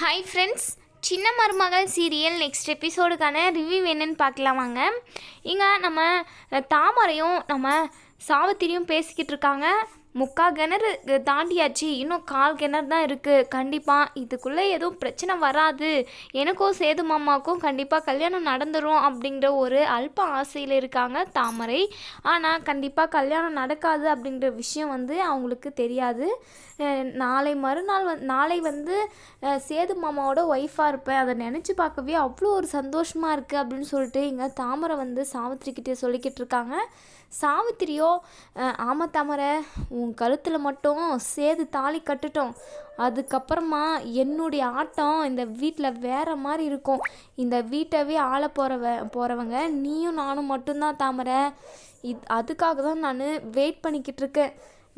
Hi friends சின்ன மருமகள் serial next எபிசோடுக்கான review என்னன்னு பார்க்கலாமாங்க இங்கே நம்ம தாமரையும் நம்ம சாவித்திரியும் பேசிக்கிட்டு இருக்காங்க. முக்கால் கிணறு தாண்டியாச்சு. இன்னும் கால் கிணறு தான் இருக்குது கண்டிப்பாக இதுக்குள்ளே எதுவும் பிரச்சனை வராது. எனக்கும் சேது மாமாவுக்கும் கண்டிப்பாக கல்யாணம் நடந்துடும் அப்படிங்கிற ஒரு அல்ப ஆசையில் இருக்காங்க தாமரை. ஆனால் கண்டிப்பாக கல்யாணம் நடக்காது அப்படிங்கிற விஷயம் வந்து அவங்களுக்கு தெரியாது. நாளை மறுநாள் வந் நாளை வந்து சேது மாமாவோட ஒய்ஃபாக இருப்பேன். அதை நினச்சி பார்க்கவே அவ்வளோ ஒரு சந்தோஷமாக இருக்குது அப்படின்னு சொல்லிட்டு இங்கே தாமரை வந்து சாவித்திரிக்கிட்டே சொல்லிக்கிட்டு இருக்காங்க. சாவித்திரியோ ஆமாம் தாமரை உன் கழுத்தில் மட்டும் சேது தாலி கட்டுட்டோம். அதுக்கப்புறமா என்னுடைய ஆட்டம் இந்த வீட்டில் வேற மாதிரி இருக்கும். இந்த வீட்டவே ஆள போகிறவ போகிறவங்க நீயும் நானும் மட்டும்தான் தாமரை. இது அதுக்காக தான் நான் வெயிட் பண்ணிக்கிட்டு இருக்கேன்.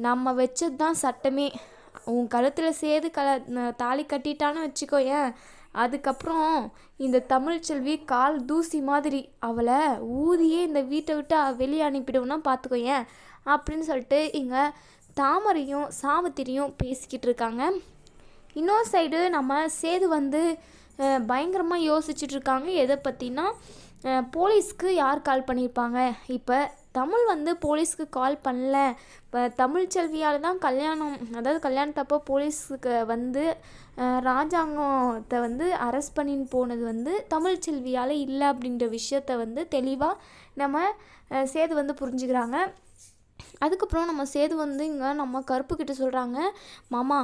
நம்ம வச்சது தான் சட்டமே. உன் கழுத்தில் சேது கல தாலி கட்டிட்டான்னு வச்சுக்கோ ஏன் அதுக்கப்புறம் இந்த தமிழ்ச்செல்வி கால் தூசி மாதிரி அவளை ஊதியே இந்த வீட்டை விட்டு வெளியே அனுப்பிடுவோம்னா பார்த்துக்கோ ஏன்? அப்படின்னு சொல்லிட்டு இங்கே தாமரையும் சாவித்திரியும் பேசிக்கிட்டு இருக்காங்க. இன்னொரு சைடு நம்ம சேது வந்து பயங்கரமாக யோசிச்சுட்டு இருக்காங்க. எதை பற்றினா போலீஸ்க்கு யார் கால் பண்ணியிருப்பாங்க? இப்போ தமிழ் வந்து போலீஸ்க்கு கால் பண்ணல. இப்போ தமிழ்ச்செல்வியால் தான் கல்யாணம் அதாவது கல்யாணத்தப்போ போலீஸுக்கு வந்து ராஜாங்கத்தை வந்து அரெஸ்ட் பண்ணின்னு போனது வந்து தமிழ்ச்செல்வியால் இல்லை அப்படின்ற விஷயத்த வந்து தெளிவாக நம்ம சேது வந்து புரிஞ்சுக்கிறாங்க. அதுக்கப்புறம் நம்ம சேது வந்து இங்கே நம்ம கருப்பு கிட்ட சொல்கிறாங்க மாமா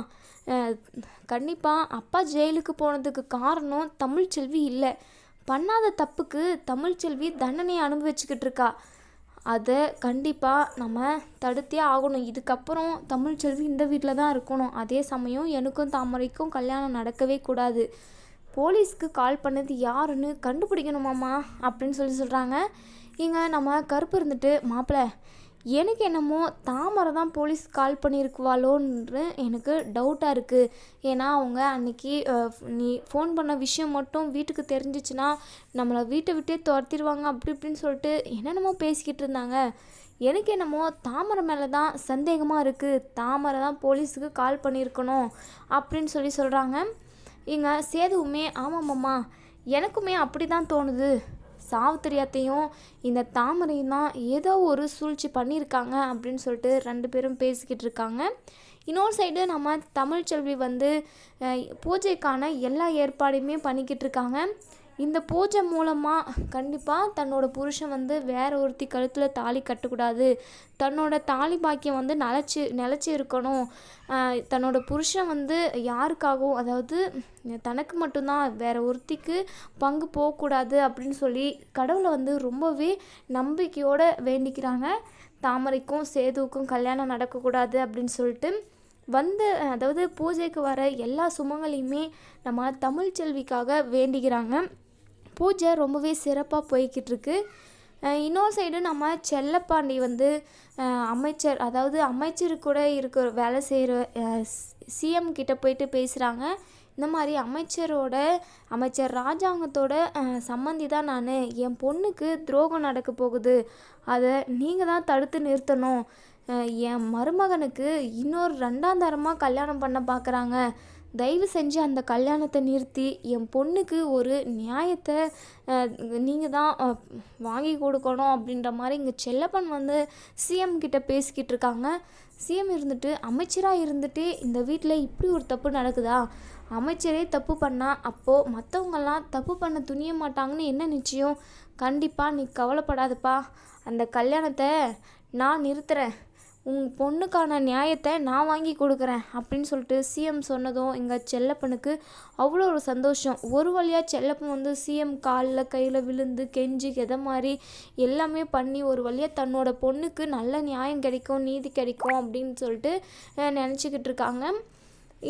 கண்டிப்பாக அப்பா ஜெயிலுக்கு போனதுக்கு காரணம் தமிழ்ச்செல்வி இல்லை. பண்ணாத தப்புக்கு தமிழ்ச்செல்வி தண்டனையை அனுபவிச்சுக்கிட்டு இருக்கா. அதை கண்டிப்பாக நம்ம தடுத்தே ஆகணும். இதுக்கப்புறம் தமிழ்ச்செல்வி இந்த வீட்டில் தான் இருக்கணும். அதே சமயம் எனக்கும் தாமரைக்கும் கல்யாணம் நடக்கவே கூடாது. போலீஸ்க்கு கால் பண்ணது யாருன்னு கண்டுபிடிக்கணுமாம்மா அப்படின்னு சொல்லி சொல்கிறாங்க இங்கே நம்ம கருப்பு இருந்துட்டு மாப்பிள்ளை எனக்கு என்னமோ தாமரை தான் போலீஸ் கால் பண்ணியிருக்குவாளோன்னு எனக்கு டவுட்டாக இருக்குது ஏன்னா அவங்க அன்னைக்கு நீ ஃபோன் பண்ண விஷயம் மட்டும் வீட்டுக்கு தெரிஞ்சிச்சுன்னா நம்மளை வீட்டை விட்டே துரத்திடுவாங்க அப்படி இப்படின்னு சொல்லிட்டு என்னென்னமோ பேசிக்கிட்டு இருந்தாங்க. எனக்கு என்னமோ தாமரை மேலே தான் சந்தேகமாக இருக்குது தாமரை தான் போலீஸுக்கு கால் பண்ணியிருக்கணும் அப்படின்னு சொல்லி சொல்கிறாங்க இங்கே சேதுவுமே ஆமாம்மாம்மா எனக்குமே அப்படி தான் தோணுது. சாவுத்திரியாத்தையும் இந்த தாமரையும் தான் ஏதோ ஒரு சூழ்ச்சி பண்ணியிருக்காங்க அப்படின்னு சொல்லிட்டு ரெண்டு பேரும் பேசிக்கிட்டு இருக்காங்க. இன்னொரு சைடு நம்ம தமிழ்ச்செல்வி வந்து பூஜைக்கான எல்லா ஏற்பாடையுமே பண்ணிக்கிட்டு இருக்காங்க. இந்த பூஜை மூலமாக கண்டிப்பாக தன்னோட புருஷன் வந்து வேற ஒருத்தி கழுத்தில் தாலி கட்டக்கூடாது. தன்னோட தாலி பாக்கியம் வந்து நிலச்சி நிலச்சி இருக்கணும். தன்னோட புருஷன் வந்து யாருக்காகவும் அதாவது தனக்கு மட்டும்தான் வேற ஒருத்திக்கு பங்கு போகக்கூடாது அப்படின்னு சொல்லி கடவுளை வந்து ரொம்பவே நம்பிக்கையோடு வேண்டிக்கிறாங்க. தாமரைக்கும் சேதுவுக்கும் கல்யாணம் நடக்கக்கூடாது அப்படின்னு சொல்லிட்டு வந்து அதாவது பூஜைக்கு வர எல்லா சுமங்களையுமே நம்ம தமிழ்ச்செல்விக்காக வேண்டிக்கிறாங்க. பூஜை ரொம்பவே சிறப்பாக போய்கிட்டு இருக்கு இன்னொரு சைடு நம்ம செல்லப்பாண்டி வந்து அமைச்சர் அதாவது அமைச்சர் கூட இருக்கிற வேலை செய்கிற சிஎம் கிட்ட போயிட்டு பேசுகிறாங்க இந்த மாதிரி அமைச்சரோட அமைச்சர் ராஜாங்கத்தோட சம்மந்தி தான் நான். என் பொண்ணுக்கு துரோகம் நடக்க போகுது. அதை நீங்கள் தான் தடுத்து நிறுத்தணும். என் மருமகனுக்கு இன்னொரு ரெண்டாம் தரமாக கல்யாணம் பண்ண பார்க்குறாங்க தயவு செஞ்சு அந்த கல்யாணத்தை நிறுத்தி என் பொண்ணுக்கு ஒரு நியாயத்தை நீங்கள் தான் வாங்கி கொடுக்கணும் அப்படின்ற மாதிரி இங்கே செல்லப்பன் வந்து சிஎம் கிட்ட பேசிக்கிட்டு இருக்காங்க. சிஎம் இருந்துட்டு அமைச்சராக இருந்துட்டு இந்த வீட்டில் இப்படி ஒரு தப்பு நடக்குதா? அமைச்சரே தப்பு பண்ணால் அப்போது மற்றவங்கெல்லாம் தப்பு பண்ண துணிய மாட்டாங்கன்னு என்ன நிச்சயம்? கண்டிப்பாக நீ கவலைப்படாதப்பா. அந்த கல்யாணத்தை நான் நிறுத்துறேன். உன் பொண்ணுக்கான நியாயத்தை நான் வாங்கி கொடுக்குறேன் அப்படின்னு சொல்லிட்டு சிஎம் சொன்னதும் எங்கள் செல்லப்பனுக்கு அவ்வளோ ஒரு சந்தோஷம். ஒரு வழியாக செல்லப்பன் வந்து சிஎம் காலில் கையில் விழுந்து கெஞ்சி எதை மாதிரி எல்லாமே பண்ணி ஒரு வழியாக தன்னோட பொண்ணுக்கு நல்ல நியாயம் கிடைக்கும் நீதி கிடைக்கும் அப்படின்னு சொல்லிட்டு நினச்சிக்கிட்டு இருக்காங்க.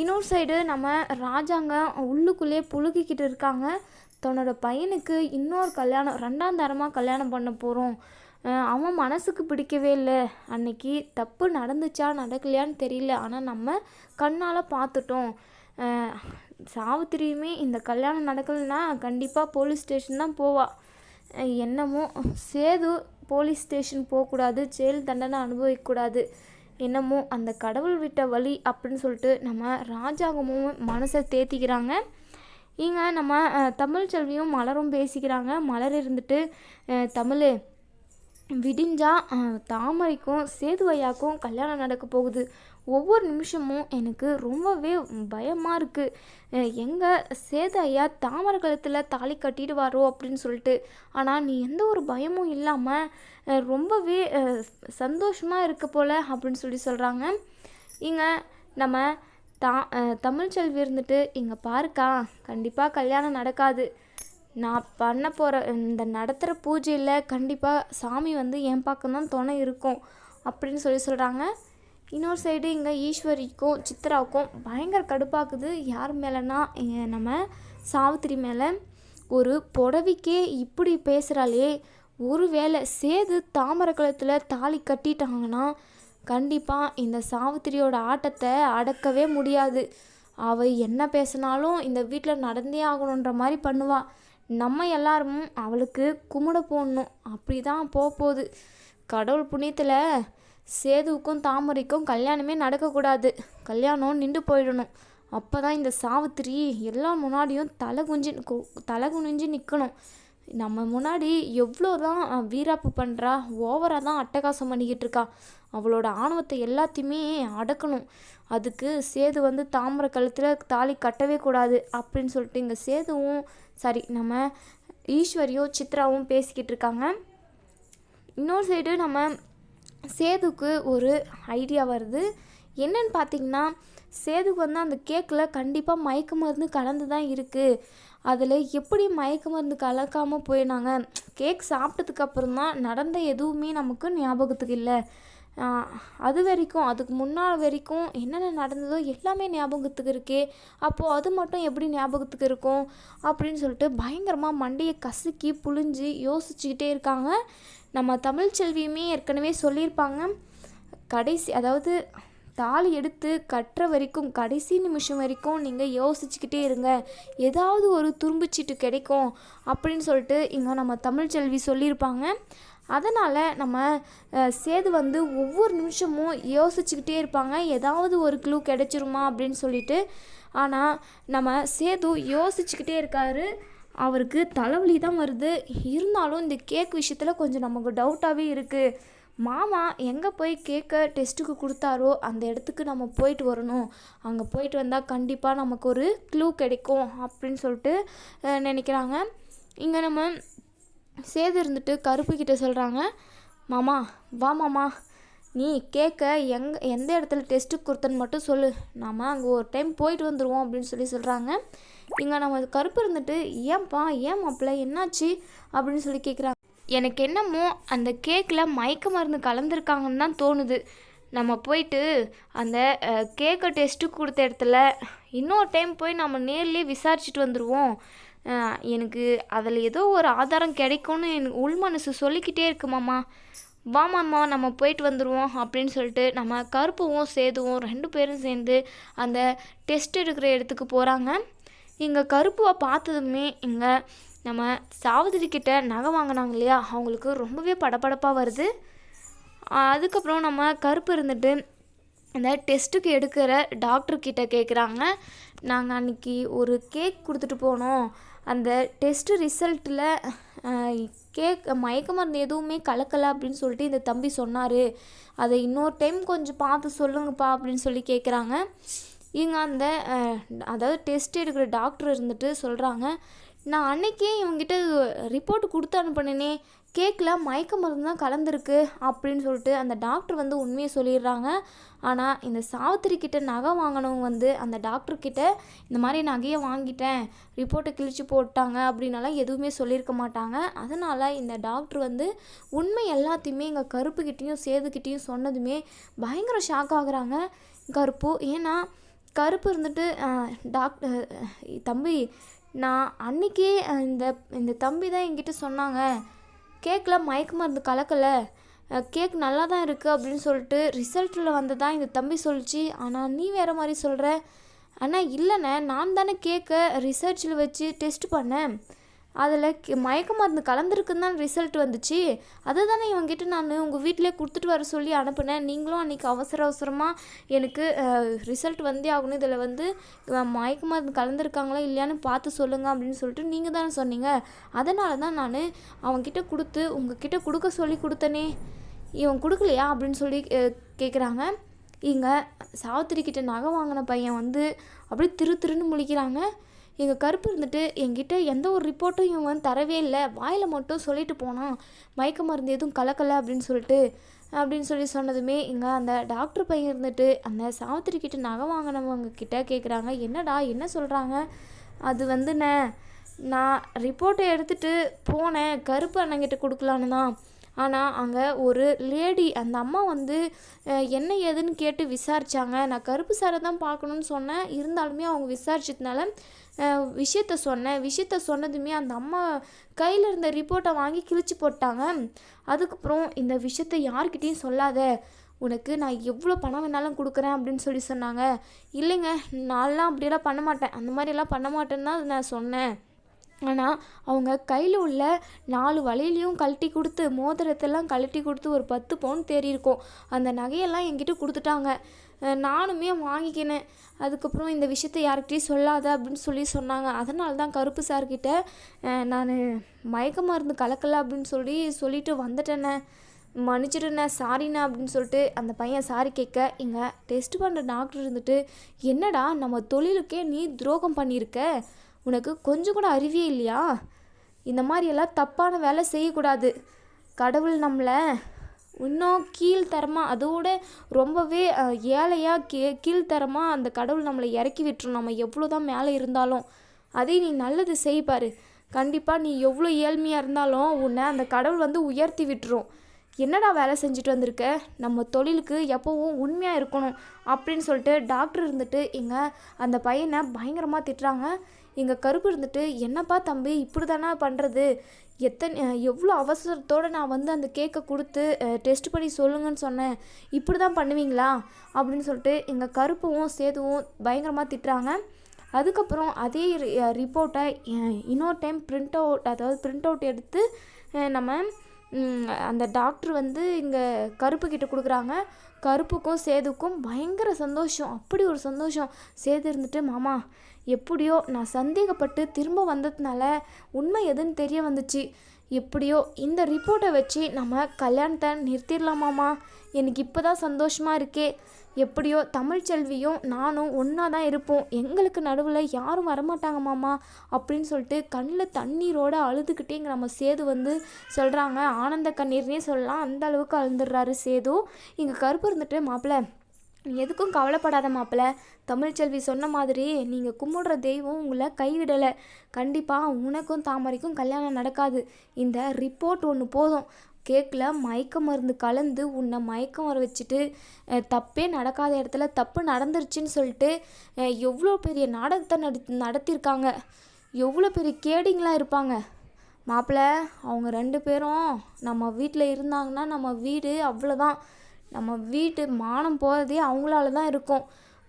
இன்னொரு சைடு நம்ம ராஜாங்க உள்ளுக்குள்ளேயே புழுகிக்கிட்டு இருக்காங்க. தன்னோட பையனுக்கு இன்னொரு கல்யாணம் ரெண்டாம் தரமாக கல்யாணம் பண்ண போகிறோம் அவன் மனசுக்கு பிடிக்கவே இல்லை. அன்னைக்கு தப்பு நடந்துச்சா நடக்கலையான்னு தெரியல. ஆனால் நம்ம கண்ணால் பார்த்துட்டோம் சாவித்திரியுமே இந்த கல்யாணம் நடக்கலைன்னா கண்டிப்பாக போலீஸ் ஸ்டேஷன் தான் போவா. என்னமோ சேது போலீஸ் ஸ்டேஷன் போகக்கூடாது ஜெயில் தண்டனை அனுபவிக்கக்கூடாது. என்னமோ அந்த கடவுள் விட்ட வழி அப்படின்னு சொல்லிட்டு நம்ம ராஜாங்கமும் மனசை தேத்திக்கிறாங்க. இங்கே நம்ம தமிழ் செல்வியும் மலரும் பேசிக்கிறாங்க. மலர் இருந்துட்டு தமிழ் விடிஞ்சா தாமரைக்கும் சேது ஐயாக்கும் கல்யாணம் நடக்க போகுது. ஒவ்வொரு நிமிஷமும் எனக்கு ரொம்பவே பயமாக இருக்குது எங்கே சேது ஐயா தாமரை கழுத்தில் தாலி கட்டிடுவாரோ அப்படின்னு சொல்லிட்டு. ஆனால் நீ எந்த ஒரு பயமும் இல்லாமல் ரொம்பவே சந்தோஷமாக இருக்க போல் அப்படின்னு சொல்லி சொல்கிறாங்க இங்கே நம்ம தா தமிழ்ச்செல்வி இருந்துட்டு இங்கே பாருக்கா கண்டிப்பாக கல்யாணம் நடக்காது. நான் பண்ண போகிற இந்த நடத்துகிற பூஜையில் கண்டிப்பாக சாமி வந்து என் பக்கம் தான் துணை இருக்கும் அப்படின்னு சொல்லி சொல்கிறாங்க இன்னொரு சைடு இங்கே ஈஸ்வரிக்கும் சித்ராவுக்கும் பயங்கர கடுப்பாக்குது. யார் மேலேனா நம்ம சாவித்திரி மேலே. ஒரு புடவைக்கே இப்படி பேசுகிறாளே ஒருவேளை சேது தாமரை கழுத்தில் தாலி கட்டிட்டாங்கன்னா கண்டிப்பாக இந்த சாவித்திரியோட ஆட்டத்தை அடக்கவே முடியாது. அவள் என்ன பேசினாலும் இந்த வீட்டில் நடந்தே ஆகணுன்ற மாதிரி பண்ணுவாள் நம்ம எல்லாரும் அவளுக்கு கும்பிட போடணும். அப்படி தான் போகுது கடவுள் புண்ணியத்தில் சேதுவுக்கும் தாமரைக்கும் கல்யாணமே நடக்கக்கூடாது. கல்யாணம் நின்று போயிடணும். அப்போ தான் இந்த சாவித்திரி எல்லா முன்னாடியும் தலை குஞ்சு தலை குனிஞ்சு நிற்கணும் நம்ம முன்னாடி எவ்வளோ தான் வீராப்பு பண்ணுறா ஓவராக தான் அட்டகாசம் பண்ணிக்கிட்டு இருக்கா. அவளோட ஆணவத்தை எல்லாத்தையுமே அடக்கணும். அதுக்கு சேது வந்து தாமரை கழுத்தில் தாலி கட்டவே கூடாது அப்படின்னு சொல்லிட்டு இங்கே சேதுவும் சாரி நம்ம ஈஸ்வரியும் சித்ராவும் பேசிக்கிட்டு இருக்காங்க. இன்னொரு சைடு நம்ம சேதுக்கு ஒரு ஐடியா வருது. என்னன்னு பார்த்தீங்கன்னா சேதுக்கு வந்து அந்த கேக்கில் கண்டிப்பாக மயக்க மருந்து கலந்து தான் இருக்குது அதில் எப்படி மயக்க மருந்து கலக்காமல் போயினாங்க? கேக் சாப்பிட்டதுக்கு அப்புறம் தான் நடந்த எதுவுமே நமக்கு ஞாபகத்துக்கு இல்லை. அது வரைக்கும் அதுக்கு முன்னால் வரைக்கும் என்னென்ன நடந்ததோ எல்லாமே ஞாபகத்துக்கு இருக்கே. அப்போது அது மட்டும் எப்படி ஞாபகத்துக்கு இருக்கும் அப்படின்னு சொல்லிட்டு பயங்கரமாக மண்டையை கசக்கி புழிஞ்சு யோசிச்சுக்கிட்டே இருக்காங்க. நம்ம தமிழ்ச்செல்வியுமே ஏற்கனவே சொல்லியிருப்பாங்க. கடைசி அதாவது தாலி எடுத்து கட்டுற வரைக்கும் கடைசி நிமிஷம் வரைக்கும் நீங்கள் யோசிச்சுக்கிட்டே இருங்க. ஏதாவது ஒரு துரும்புச்சீட்டு கிடைக்கும் அப்படின்னு சொல்லிட்டு இங்கே நம்ம தமிழ்ச்செல்வி சொல்லியிருப்பாங்க. அதனால் நம்ம சேது வந்து ஒவ்வொரு நிமிஷமும் யோசிச்சுக்கிட்டே இருப்பாங்க. ஏதாவது ஒரு க்ளூ கிடைச்சிருமா அப்படின்னு சொல்லிட்டு. ஆனால் நம்ம சேது யோசிச்சுக்கிட்டே இருக்காரு. அவருக்கு தலைவலி தான் வருது. இருந்தாலும் இந்த கேக் விஷயத்தில் கொஞ்சம் நமக்கு டவுட்டாகவே இருக்குது மாமா எங்கே போய் கேக்கை டெஸ்ட்டுக்கு கொடுத்தாரோ அந்த இடத்துக்கு நம்ம போயிட்டு வரணும். அங்கே போயிட்டு வந்தால் கண்டிப்பாக நமக்கு ஒரு க்ளூ கிடைக்கும் அப்படின்னு சொல்லிட்டு நினைக்கிறாங்க. இங்கே நம்ம சேது இருந்துட்டு கருப்பு கிட்ட சொல்கிறாங்க மாமா வா மாமா. நீ கேட்க எங் எந்த இடத்துல டெஸ்ட்டு கொடுத்தன்னு மட்டும் சொல்லு. நாம அங்கே ஒரு டைம் போயிட்டு வந்துடுவோம் அப்படின்னு சொல்லி சொல்கிறாங்க இங்கே நம்ம கருப்பு இருந்துட்டு ஏன்ப்பா ஏன் மாப்பிள்ள என்னாச்சு? அப்படின்னு சொல்லி கேட்குறாங்க எனக்கு என்னமோ அந்த கேக்கில் மயக்க மருந்து கலந்துருக்காங்கன்னு தான் தோணுது. நம்ம போயிட்டு அந்த கேக்கை டெஸ்ட்டு கொடுத்த இடத்துல இன்னொரு டைம் போய் நம்ம நேர்லேயே விசாரிச்சுட்டு வந்துடுவோம் எனக்கு அதில் ஏதோ ஒரு ஆதாரம் கிடைக்கும்னு எனக்கு உள் மனசு சொல்லிக்கிட்டே இருக்குமாம்மா வாமாம்மா நம்ம போயிட்டு வந்துடுவோம் அப்படின்னு சொல்லிட்டு நம்ம கருப்புவும் சேதுவும் ரெண்டு பேரும் சேர்ந்து அந்த டெஸ்ட் எடுக்கிற இடத்துக்கு போகிறாங்க இங்கே கருப்புவை பார்த்ததுமே இங்கே நம்ம சாவதிரி கிட்ட நகை வாங்கினாங்க இல்லையா? அவங்களுக்கு ரொம்பவே படபடப்பாக வருது. அதுக்கப்புறம் நம்ம கருப்பு இருந்துட்டு அந்த டெஸ்ட்டுக்கு எடுக்கிற டாக்டர்கிட்ட கேட்குறாங்க நாங்கள் அன்னைக்கு ஒரு கேக் கொடுத்துட்டு போனோம். அந்த டெஸ்ட் ரிசல்ட்டில் கேக் மயக்க மருந்து எதுவுமே கலக்கலை அப்படின்னு சொல்லிட்டு இந்த தம்பி சொன்னார். அதை இன்னொரு டைம் கொஞ்சம் பார்த்து சொல்லுங்கப்பா அப்படின்னு சொல்லி கேட்குறாங்க இவங்க அந்த அதாவது டெஸ்ட் எடுக்கிற டாக்டர் இருந்துட்டு சொல்கிறாங்க நான் அன்னைக்கே இவங்ககிட்ட ரிப்போர்ட் கொடுத்து அனுப்பினேனே கேக்கில் மயக்க மருந்து தான் கலந்துருக்கு அப்படின்னு சொல்லிட்டு அந்த டாக்டர் வந்து உண்மையை சொல்லிடுறாங்க. ஆனால் இந்த சாவித்திரி கிட்ட நகை வாங்கினவங்க வந்து அந்த டாக்டர்கிட்ட இந்த மாதிரி நகையை வாங்கிட்டேன் ரிப்போர்ட்டை கிழிச்சு போட்டாங்க அப்படின்னாலாம் எதுவுமே சொல்லியிருக்க மாட்டாங்க. அதனால் இந்த டாக்டர் வந்து உண்மை எல்லாத்தையுமே எங்கள் கருப்புக்கிட்டேயும் சேதுக்கிட்டேயும் சொன்னதுமே பயங்கர ஷாக் ஆகுறாங்க. கருப்பு ஏன்னா கருப்பு இருந்துட்டு டாக்டர் தம்பி நான் அன்னைக்கே இந்த இந்த தம்பி தான் என்கிட்ட சொன்னாங்க. கேக்கில் மயக்க மருந்து கலக்கலை. கேக் நல்லா தான் இருக்குது அப்படின்னு சொல்லிட்டு ரிசல்ட்டில் வந்ததா இந்த தம்பி சொல்லிச்சு. ஆனால் நீ வேறு மாதிரி சொல்கிற அண்ணா இல்லைண்ணே நான் தானே கேக்கை ரிசர்ச்சில் வச்சு டெஸ்ட் பண்ணேன். அதில் மயக்க மருந்து கலந்துருக்குன்னு தான் ரிசல்ட் வந்துச்சு. அதை தானே இவங்ககிட்ட நான் உங்கள் வீட்டிலே கொடுத்துட்டு வர சொல்லி அனுப்புனேன். நீங்களும் அன்றைக்கி அவசர அவசரமாக எனக்கு ரிசல்ட் வந்தே ஆகணும். இதில் வந்து மயக்க மருந்து கலந்துருக்காங்களா இல்லையான்னு பார்த்து சொல்லுங்கள் அப்படின்னு சொல்லிட்டு நீங்கள் தானே சொன்னீங்க. அதனால தான் நான் அவங்கக்கிட்ட கொடுத்து உங்ககிட்ட கொடுக்க சொல்லி கொடுத்தனே. இவன் கொடுக்கலையா அப்படின்னு சொல்லி கேட்குறாங்க இங்கே சாவித்திரி கிட்ட நகை வாங்கின பையன் வந்து அப்படியே திரு திருன்னு முழிக்கிறாங்க. எங்கள் கருப்பு இருந்துட்டு என்கிட்ட எந்த ஒரு ரிப்போர்ட்டும் இவன் வந்து தரவே இல்லை. வாயில் மட்டும் சொல்லிட்டு போனான். மயக்க மருந்து எதுவும் கலக்கலை அப்படின்னு சொல்லிட்டு அப்படின்னு சொல்லி சொன்னதுமே இங்கே அந்த டாக்டர் பையன் இருந்துட்டு அந்த சாவித்திரி கிட்ட நகை வாங்கினவங்க கிட்ட கேட்குறாங்க என்னடா என்ன சொல்கிறாங்க அது வந்துண்ணே நான் ரிப்போர்ட்டை எடுத்துகிட்டு போனேன். கருப்பு அண்ணங்கிட்ட கொடுக்கலான்னு தான். ஆனால் அங்கே ஒரு லேடி அந்த அம்மா வந்து என்ன ஏதுன்னு கேட்டு விசாரித்தாங்க நான் கருப்பு சாரை தான் பார்க்கணுன்னு சொன்னேன். இருந்தாலுமே அவங்க விசாரிச்சதுனால விஷயத்த சொன்னேன். விஷயத்த சொன்னதுமே அந்த அம்மா கையில் இருந்த ரிப்போர்ட்டை வாங்கி கிழிச்சு போட்டாங்க. அதுக்கப்புறம் இந்த விஷயத்த யார்கிட்டயும் சொல்லாத. உனக்கு நான் எவ்வளோ பணம் வேணாலும் கொடுக்குறேன் அப்படின்னு சொல்லி சொன்னாங்க. இல்லைங்க நான்லாம் அப்படியெல்லாம் பண்ண மாட்டேன். அந்த மாதிரியெல்லாம் பண்ண மாட்டேன்னு தான் நான் சொன்னேன். ஆனால் அவங்க கையில் உள்ள நாலு வளையலையும் கழட்டி கொடுத்து மோதிரத்தெல்லாம் கழட்டி கொடுத்து ஒரு பத்து பவுன் தேறி இருக்கும். அந்த நகையெல்லாம் என்கிட்ட கொடுத்துட்டாங்க. நானுமே வாங்கிக்கினேன். அதுக்கப்புறம் இந்த விஷயத்தை யார்கிட்டயும் சொல்லாத அப்படின்னு சொல்லி சொன்னாங்க. அதனால தான் கருப்பு சார்கிட்ட நான் மயக்க மருந்து கலக்கல அப்படின்னு சொல்லி சொல்லிட்டு வந்துட்டேனே. மன்னிச்சிடுண்ணே சாரிண்ணே அப்படின்னு சொல்லிட்டு அந்த பையன் சாரி கேட்க இங்கே டெஸ்ட் பண்ணுற டாக்டர் இருந்துட்டு என்னடா நம்ம தொழிலுக்கே நீ துரோகம் பண்ணியிருக்க? உனக்கு கொஞ்சம் கூட அறிவே இல்லையா? இந்த மாதிரியெல்லாம் தப்பான வேலை செய்யக்கூடாது. கடவுள் நம்மளை இன்னும் கீழ்த்தரமாக அதோட ரொம்பவே ஏழையாக ஏழையா கீ கீழ்த்தரமாக அந்த கடவுள் நம்மளை இறக்கி விட்டுரும். நம்ம எவ்வளோ தான் மேலே இருந்தாலும். அதே நீ நல்லது செய்ப்பார் கண்டிப்பாக நீ எவ்வளோ ஏழ்மையாக இருந்தாலும் உன்னை அந்த கடவுள் வந்து உயர்த்தி விட்டுரும். என்னடா வேலை செஞ்சுட்டு வந்திருக்க? நம்ம தொழிலுக்கு எப்போவும் உண்மையாக இருக்கணும் அப்படின்னு சொல்லிட்டு டாக்டர் இருந்துட்டு இங்கே அந்த பையனை பயங்கரமாக திட்டுறாங்க. எங்கள் கருப்பு இருந்துட்டு என்னப்பா தம்பி இப்படி தானே பண்ணுறது எத்தனை எவ்வளோ அவசரத்தோடு நான் வந்து அந்த கேக்கை கொடுத்து டெஸ்ட் பண்ணி சொல்லுங்கன்னு சொன்னேன். இப்படி தான் பண்ணுவீங்களா? அப்படின்னு சொல்லிட்டு எங்கள் கருப்பும் சேதுவும் பயங்கரமாக திட்டுறாங்க. அதுக்கப்புறம் அதே ரிப்போர்ட்டை இன்னொரு டைம் பிரிண்ட் அவுட் அதாவது பிரிண்ட் அவுட் எடுத்து நம்ம அந்த டாக்டர் வந்து இங்கே கருப்பு கிட்ட கொடுக்குறாங்க. கருப்புக்கும் சேதுக்கும் பயங்கர சந்தோஷம். அப்படி ஒரு சந்தோஷம். சேது இருந்துட்டு மாமா எப்படியோ நான் சந்தேகப்பட்டு திரும்ப வந்ததுனால உண்மை எதுன்னு தெரிய வந்துச்சு. எப்படியோ இந்த ரிப்போர்ட்டை வச்சு நம்ம கல்யாணத்தை நிறுத்திடலாமாமா? எனக்கு இப்போ தான் சந்தோஷமாக இருக்கே. எப்படியோ தமிழ்ச்செல்வியும் நானும் ஒன்றா தான் இருப்போம். எங்களுக்கு நடுவில் யாரும் வரமாட்டாங்க மாமா அப்படின்னு சொல்லிட்டு கண்ணில் தண்ணீரோட அழுதுகிட்டே இங்கே நம்ம சேது வந்து சொல்கிறாங்க ஆனந்த கண்ணீர்னே சொல்லலாம். அந்த அளவுக்கு அழுந்துடுறாரு சேது. இங்கே கருப்பு இருந்துட்டு மாப்பிள்ள நீ எதுக்கும் கவலைப்படாத மாப்பிள்ள தமிழ்ச்செல்வி சொன்ன மாதிரி நீங்கள் கும்பிடுற தெய்வம் உங்களை கைவிடலை. கண்டிப்பாக உனக்கும் தாமரைக்கும் கல்யாணம் நடக்காது. இந்த ரிப்போர்ட் ஒன்று போதும். கேக்கில் மயக்க மருந்து கலந்து உன்னை மயக்கம் வர வச்சுட்டு தப்பே நடக்காத இடத்துல தப்பு நடந்துருச்சுன்னு சொல்லிட்டு எவ்வளோ பெரிய நாடகத்தை நடி நடத்தியிருக்காங்க. எவ்வளோ பெரிய கேடிங்களாக இருப்பாங்க. மாப்பிள்ள அவங்க ரெண்டு பேரும் நம்ம வீட்டில் இருந்தாங்கன்னா நம்ம வீடு அவ்வளோதான். நம்ம வீட்டு மானம் போகிறதே அவங்களால தான் இருக்கும்.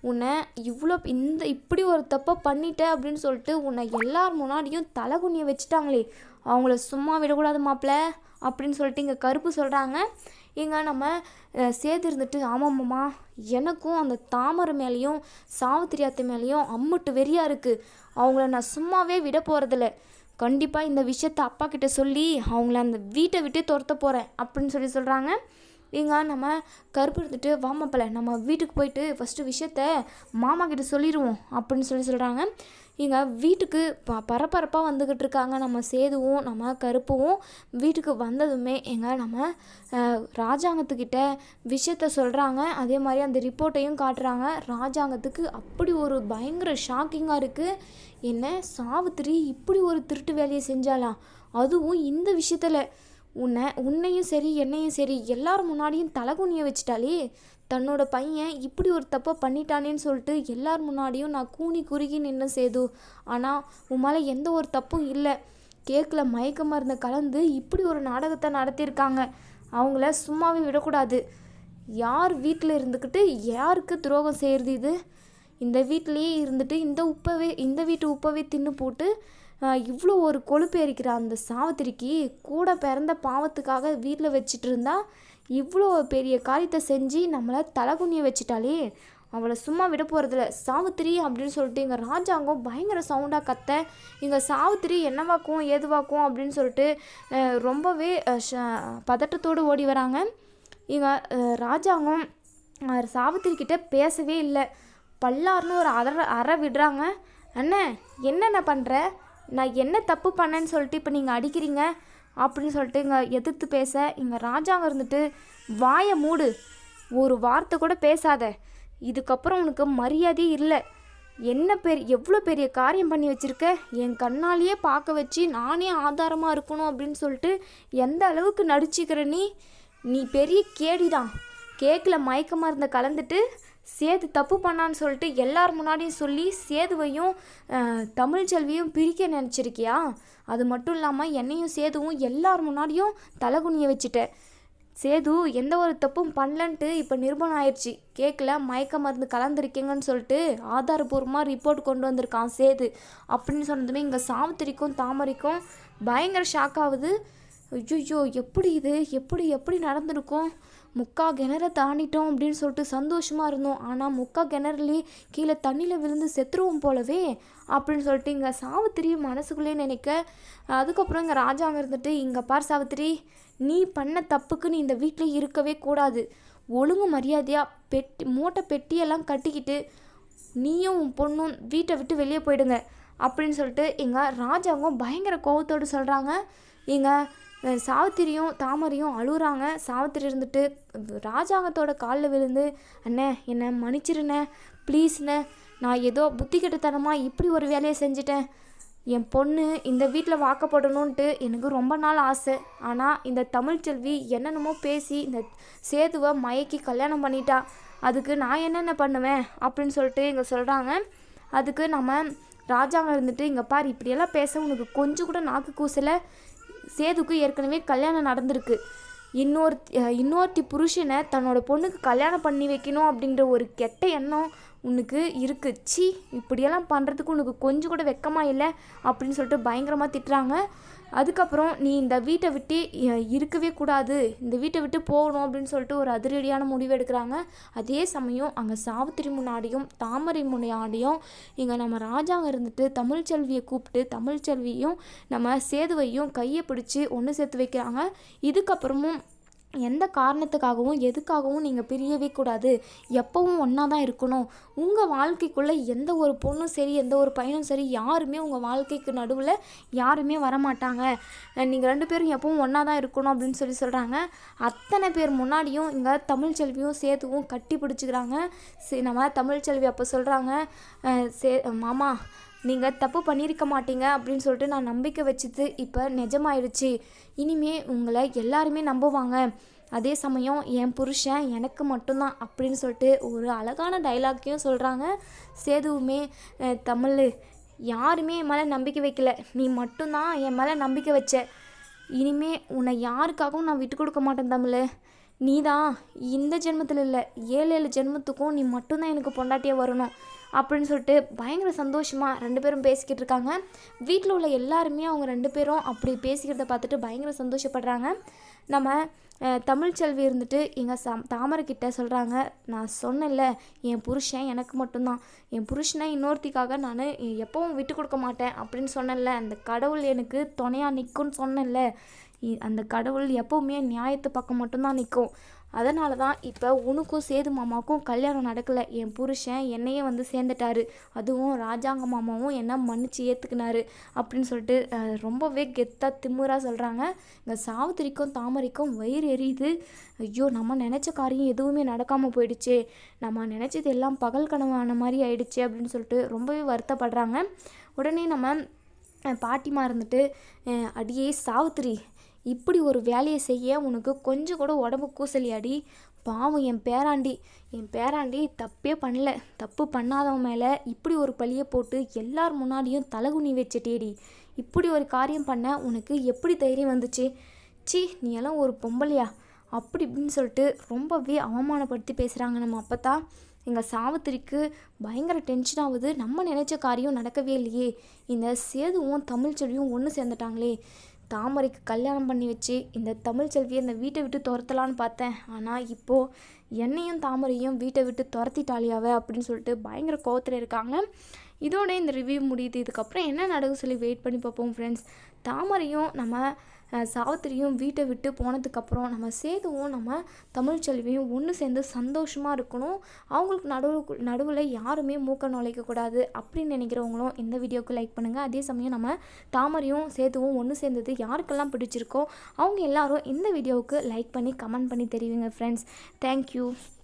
உன்னை இவ்வளோ இந்த இப்படி ஒரு தப்பை பண்ணிட்ட அப்படின்னு சொல்லிட்டு உன்னை எல்லார் முன்னாடியும் தலைகுனியை வச்சுட்டாங்களே. அவங்கள சும்மா விடக்கூடாது மாப்பிள்ள அப்படின்னு சொல்லிட்டு இங்கே கருப்பு சொல்கிறாங்க இங்கே நம்ம சேர்த்து இருந்துட்டு ஆமாம்மாம்மா எனக்கும் அந்த தாமரை மேலேயும் சாவித்திரி அத்தை மேலேயும் அம்முட்டு வெறியாக இருக்குது அவங்கள நான் சும்மாவே விட போகிறதில்ல கண்டிப்பாக இந்த விஷயத்தை அப்பா கிட்ட சொல்லி அவங்கள அந்த வீட்டை விட்டு துரத்த போகிறேன் அப்படின்னு சொல்லி சொல்கிறாங்க ஏங்க நம்ம கருப்பு எடுத்துட்டு நம்ம வீட்டுக்கு போயிட்டு ஃபஸ்ட்டு விஷயத்த மாமா கிட்ட சொல்லிடுவோம் அப்படின்னு சொல்லி சொல்கிறாங்க இங்க வீட்டுக்கு ப பரபரப்பாக வந்துக்கிட்டு இருக்காங்க. நம்ம சேதுவும் நம்ம கருப்பும் வீட்டுக்கு வந்ததுமே எங்க நம்ம ராஜாங்கத்துக்கிட்ட விஷயத்த சொல்கிறாங்க அதே மாதிரி அந்த ரிப்போர்ட்டையும் காட்டுறாங்க. ராஜாங்கத்துக்கு அப்படி ஒரு பயங்கர ஷாக்கிங்காக இருக்குது என்ன சாவித்திரி இப்படி ஒரு திருட்டு வேலையை செஞ்சாலாம் அதுவும் இந்த விஷயத்தில் உன்னை உன்னையும் சரி என்னையும் சரி எல்லார் முன்னாடியும் தலகுனிய வச்சிட்டாலே தன்னோட பையன் இப்படி ஒரு தப்பை பண்ணிட்டானேன்னு சொல்லிட்டு எல்லார் முன்னாடியும் நான் கூனி குறுகி நின்று சேது. ஆனால் உன் மேலே எந்த ஒரு தப்பும் இல்லை. கேக்கில் மயக்க மருந்து கலந்து இப்படி ஒரு நாடகத்தை நடத்தியிருக்காங்க. அவங்கள சும்மாவே விடக்கூடாது. யார் வீட்டில் இருந்துக்கிட்டு யாருக்கு துரோகம் செய்கிறது இது? இந்த வீட்லேயே இருந்துட்டு இந்த உப்பவே இந்த வீட்டு உப்பவே தின்னு போட்டு இவ்வளோ ஒரு கொழுப்பு எரிக்கிற அந்த சாவித்திரிக்கு கூட பிறந்த பாவத்துக்காக வீட்டில் வச்சிட்டு இருந்தா இவ்வளோ பெரிய காரியத்தை செஞ்சு நம்மளை தலைகுனிய வச்சிட்டாலே அவளை சும்மா விட போகிறதில்ல சாவித்திரி அப்படின்னு சொல்லிட்டு எங்கள் ராஜாங்கம் பயங்கர சவுண்டாக கத்த. எங்கள் சாவித்திரி என்னவாக்கும் ஏதுவாக்கும் அப்படின்னு சொல்லிட்டு ரொம்பவே ஷ- பதட்டத்தோடு ஓடி வராங்க. எங்கள் ராஜாங்கம் சாவித்திரி கிட்ட பேசவே இல்லை. பல்லார்னு ஒரு அற அற விடுறாங்க. அண்ணன் என்னென்ன பண்ணுற நான் என்ன தப்பு பண்ணேன்னு சொல்லிட்டு இப்போ நீங்கள் அடிக்கிறீங்க அப்படின்னு சொல்லிட்டு இங்கே எதிர்த்து பேச இங்கே ராஜாங்க இருந்துட்டு வாயை மூடு. ஒரு வார்த்தை கூட பேசாத. இதுக்கப்புறம் உனக்கு மரியாதையே இல்லை. என்ன பெரிய எவ்வளோ பெரிய காரியம் பண்ணி வச்சிருக்க? என் கண்ணாலேயே பார்க்க வச்சு நானே ஆதாரமாக இருக்கணும் அப்படின்னு சொல்லிட்டு எந்த அளவுக்கு நடிச்சிக்கிற நீ? நீ பெரிய கேடிதான். கேக்கில் மயக்க இருந்த கலந்துட்டு சேது தப்பு பண்ணான்னு சொல்லிட்டு எல்லார் முன்னாடியும் சொல்லி சேதுவையும் தமிழ்ச்செல்வியும் தமிழ் செல்வியும் பிரிக்க நினச்சிருக்கியா? அது மட்டும் இல்லாமல் என்னையும் சேதுவும் எல்லார் முன்னாடியும் தலைகுனிய வச்சுட்ட. சேது எந்த ஒரு தப்பும் பண்ணலன்ட்டு இப்போ நிரூபணம் ஆயிடுச்சு கேக்கில் மயக்க மருந்து கலந்துருக்கீங்கன்னு சொல்லிட்டு ஆதாரபூர்வமாக ரிப்போர்ட் கொண்டு வந்திருக்கான் சேது. அப்படின்னு சொன்னதுமே இங்கே சாவித்திரிக்கும் தாமரைக்கும் பயங்கர ஷாக் ஆகுது. ஐயோ எப்படி இது? எப்படி எப்படி நடந்திருக்கும்? முக்கா கிணற தாண்டிட்டோம் அப்படின்னு சொல்லிட்டு சந்தோஷமாக இருந்தோம். ஆனால் முக்கா கிணறுலேயே கீழே தண்ணியில் விழுந்து செத்துருவோம் போலவே அப்படின்னு சொல்லிட்டு இங்கே சாவித்திரி மனசுக்குள்ளே நினைக்க அதுக்கப்புறம் இங்கே ராஜாங்க இருந்துட்டு இங்கே பார் சாவித்திரி நீ பண்ண தப்புக்கு நீ இந்த வீட்டில் இருக்கவே கூடாது. ஒழுங்கு மரியாதையாக பெட்டி மூட்டை பெட்டியெல்லாம் கட்டிக்கிட்டு நீயும் உன் பொண்ணும் வீட்டை விட்டு வெளியே போயிடுங்க. அப்படின்னு சொல்லிட்டு எங்கள் ராஜாவும் பயங்கர கோவத்தோடு சொல்கிறாங்க எங்கள் சாவித்திரியும் தாமரையும் அழுகுறாங்க சாவித்திரி இருந்துட்டு ராஜாங்கத்தோட காலில் விழுந்து அண்ணே என்னை மன்னிச்சிருண்ணே ப்ளீஸ்ண்ணே நான் ஏதோ புத்தி கெட்டத்தனமாக இப்படி ஒரு வேலையை செஞ்சிட்டேன். என் பொண்ணு இந்த வீட்டில் வாக்கப்படணுன்ட்டு எனக்கு ரொம்ப நாள் ஆசை. ஆனால் இந்த தமிழ்ச்செல்வி என்னென்னமோ பேசி இந்த சேதுவை மயக்கி கல்யாணம் பண்ணிட்டா. அதுக்கு நான் என்னென்ன பண்ணுவேன்? அப்படின்னு சொல்லிட்டு இங்கே சொல்கிறாங்க அதுக்கு நம்ம ராஜாங்க இருந்துட்டு இங்கே பார் இப்படியெல்லாம் பேச உனக்கு கொஞ்சம் கூட நாக்கு கூசலை. சேதுக்கு ஏற்கனவே கல்யாணம் நடந்திருக்கு. இன்னொரு இன்னொருத்தி புருஷனை தன்னோட பொண்ணுக்கு கல்யாணம் பண்ணி வைக்கணும் அப்படின்ற ஒரு கெட்ட எண்ணம் உனக்கு இருக்கு. சி இப்படியெல்லாம் பண்ணுறதுக்கு உனக்கு கொஞ்சம் கூட வெக்கமாக இல்லை அப்படின்னு சொல்லிட்டு பயங்கரமாக திட்டுறாங்க. அதுக்கப்புறம் நீ இந்த வீட்டை விட்டு இருக்கவே கூடாது. இந்த வீட்டை விட்டு போகணும் அப்படின்னு சொல்லிட்டு ஒரு அதிரடியான முடிவு எடுக்கிறாங்க. அதே சமயம் அங்கே சாவித்திரி முன்னாடியும் தாமரை முன்னாடியும் இங்கே நம்ம ராஜாங்க இருந்துட்டு தமிழ்ச்செல்வியை கூப்பிட்டு தமிழ்ச்செல்வியும் நம்ம சேதுவையும் கையை பிடிச்சி ஒன்று சேர்த்து வைக்கிறாங்க. இதுக்கப்புறமும் எந்த காரணத்துக்காகவும் எதுக்காகவும் நீங்கள் பிரியவே கூடாது. எப்பவும் ஒன்றா தான் இருக்கணும். உங்கள் வாழ்க்கைக்குள்ளே எந்த ஒரு பொண்ணும் சரி எந்த ஒரு பையனும் சரி யாருமே உங்கள் வாழ்க்கைக்கு நடுவில் யாருமே வரமாட்டாங்க. நீங்கள் ரெண்டு பேரும் எப்பவும் ஒன்றா தான் இருக்கணும் அப்படின்னு சொல்லி சொல்கிறாங்க அத்தனை பேர் முன்னாடியும் இங்கே தமிழ்ச்செல்வியும் சேர்த்துவும் கட்டி பிடிச்சிக்கிறாங்க. சரி நம்ம தமிழ்ச்செல்வி அப்போ சொல்கிறாங்க சே மாமா நீங்கள் தப்பு பண்ணியிருக்க மாட்டீங்க அப்படின்னு சொல்லிட்டு நான் நம்பிக்கை வச்சது இப்போ நிஜமாயிடுச்சு இனிமே உங்களை எல்லாருமே நம்புவாங்க. அதே சமயம் என் புருஷன் எனக்கு மட்டும்தான் அப்படின்னு சொல்லிட்டு ஒரு அழகான டைலாக்கையும் சொல்கிறாங்க சேதுவுமே தமிழ் யாருமே என் மேலே நம்பிக்கை வைக்கல. நீ மட்டும்தான் என் மேலே நம்பிக்கை வச்ச. இனிமே உன்னை யாருக்காகவும் நான் விட்டு கொடுக்க மாட்டேன் தமிழ். நீ தான் இந்த ஜென்மத்தில் இல்லை ஏழு ஏழு ஜென்மத்துக்கும் நீ மட்டும்தான் எனக்கு பொண்டாட்டியாக வரணும். அப்படின்னு சொல்லிட்டு பயங்கர சந்தோஷமாக ரெண்டு பேரும் பேசிக்கிட்டு இருக்காங்க. வீட்டில் உள்ள எல்லாருமே அவங்க ரெண்டு பேரும் அப்படி பேசிக்கிறத பார்த்துட்டு பயங்கர சந்தோஷப்படுறாங்க. நம்ம தமிழ்ச்செல்வி இருந்துட்டு எங்கள் சம் தாமரைக்கிட்ட சொல்கிறாங்க நான் சொன்னேன்ல என் புருஷன் எனக்கு மட்டும்தான். என் புருஷனை இன்னொருத்திக்காக நான் எப்பவும் விட்டு கொடுக்க மாட்டேன் அப்படின்னு சொன்னேன்ல. அந்த கடவுள் எனக்கு துணையாக நிற்கும்னு சொன்னேன்ல. இ- அந்த கடவுள் எப்போவுமே நியாயத்து பக்கம் மட்டும்தான் நிற்கும் அதனால தான் இப்போ உனக்கும் சேது மாமாவுக்கும் கல்யாணம் நடக்கலை. என் புருஷன் என்னையே வந்து சேர்ந்துட்டாரு. அதுவும் ராஜாங்க மாமாவும் என்ன மன்னிச்சு ஏற்றுக்கினாரு அப்படின்னு சொல்லிட்டு ரொம்பவே கெத்தாக திம்முறாக சொல்கிறாங்க இங்கே சாவித்திரிக்கும் தாமரைக்கும் வயிறு எரியுது. ஐயோ நம்ம நினச்ச காரியம் எதுவுமே நடக்காமல் போயிடுச்சே. நம்ம நினச்சது எல்லாம் பகல் கனவான மாதிரி ஆயிடுச்சு அப்படின்னு சொல்லிட்டு ரொம்பவே வருத்தப்படுறாங்க. உடனே நம்ம பாட்டிமா இருந்துட்டு அடியே சாவித்திரி இப்படி ஒரு வேலையை செய்ய உனக்கு கொஞ்சம் கூட உடம்பு கூசலியாடி. பாவம் என் பேராண்டி. என் பேராண்டி தப்பே பண்ணல. தப்பு பண்ணாதவன் மேலே இப்படி ஒரு பழியை போட்டு எல்லார் முன்னாடியும் தலகுனி வச்சுட்டேடி இப்படி ஒரு காரியம் பண்ண உனக்கு எப்படி தைரியம் வந்துச்சு? சி நீ எல்லாம் ஒரு பொம்பளையா? அப்படி இப்படின்னு சொல்லிட்டு ரொம்பவே அவமானப்படுத்தி பேசுகிறாங்க நம்ம அப்பத்தா. எங்கள் சாவித்திரிக்கு பயங்கர டென்ஷன் ஆகுது. நம்ம நினச்ச காரியம் நடக்கவே இல்லையே. இந்த சேதுவும் தமிழ்ச்செல்வியும் ஒன்று சேர்ந்துட்டாங்களே. தாமரைக்கு கல்யாணம் பண்ணி வச்சு இந்த தமிழ்ச்செல்வியை இந்த வீட்டை விட்டு துரத்தலான்னு பார்த்தேன். ஆனால் இப்போது என்னையும் தாமரையும் வீட்டை விட்டு துரத்திட்டாளியாவ அப்படின்னு சொல்லிட்டு பயங்கர கோவத்தில் இருக்காங்க. இதோட இந்த ரிவ்யூ முடியுது. இதுக்கப்புறம் என்ன நடக்கும் சொல்லி வெயிட் பண்ணி பார்ப்போம் ஃப்ரெண்ட்ஸ் தாமரையும் நம்ம சாவித்திரியும் வீட்டை விட்டு போனதுக்கப்புறம் நம்ம சேதுவும் நம்ம தமிழ்ச்செல்வியும் ஒன்று சேர்ந்து சந்தோஷமாக இருக்கணும். அவங்களுக்கு நடுவு நடுவில் யாருமே மூக்க நுழைக்கக்கூடாது அப்படின்னு நினைக்கிறவங்களும் இந்த வீடியோவுக்கு லைக் பண்ணுங்கள் அதே சமயம் நம்ம தாமரையும் சேதுவும் ஒன்று சேர்ந்தது யாருக்கெல்லாம் பிடிச்சிருக்கோ அவங்க எல்லாரும் இந்த வீடியோவுக்கு லைக் பண்ணி கமெண்ட் பண்ணி தெரிவிங்க ஃப்ரெண்ட்ஸ் தேங்க்யூ